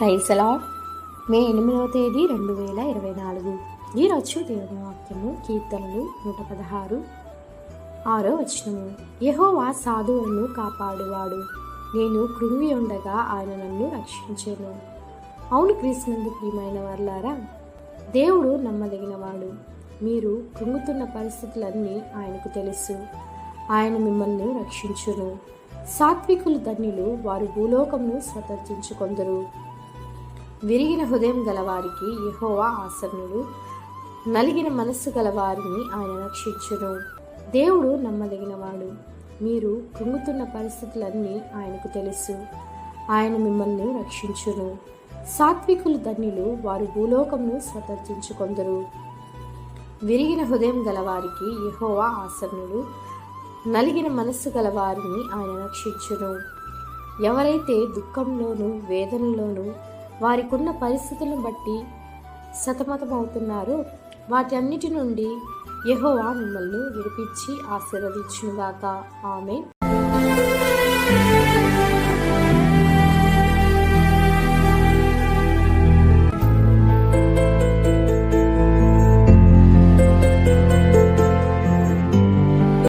Praise అలాడ్ మే ఎనిమిదవ తేదీ రెండు వేల ఇరవై నాలుగు. ఈరోజు దేవుని వాక్యము కీర్తనలు నూట పదహారు. ఆరో వచనము. యహోవా సాధువులను కాపాడువాడు. నేను కృంగి ఉండగా ఆయన నన్ను రక్షించాను. అవును క్రీస్తునందు ప్రియమైన వర్లారా దేవుడు నమ్మదగినవాడు. మీరు కృంగుతున్న పరిస్థితులన్నీ ఆయనకు తెలుసు. ఆయన మిమ్మల్ని రక్షించును. సాత్వికులు ధన్యులు వారు భూలోకమును స్వతంత్రించుకొందరు. విరిగిన హృదయం గలవారికి యహోవా ఆసనుడు నలిగిన మనస్సు గలవారిని ఆయన రక్షించును. దేవుడు నమ్మదగినవాడు. మీరు కృంగుతున్న పరిస్థితులన్నీ ఆయనకు తెలుసు. ఆయన మిమ్మల్ని రక్షించును. సాత్వికులు ధన్యులు వారు భూలోకమును స్వతంత్రించుకొందరు విరిగిన హృదయం గలవారికి యహోవా ఆసనుడు నలిగిన మనస్సు గలవారిని ఆయన రక్షించును. ఎవరైతే దుఃఖంలోను వేదనలోను వారికున్న పరిస్థితులను బట్టి సతమతమవుతున్నారు. వాటి అన్నిటి నుండి యెహోవా మిమ్మల్ని విడిపించి ఆశీర్వదించునుగాక. ఆమె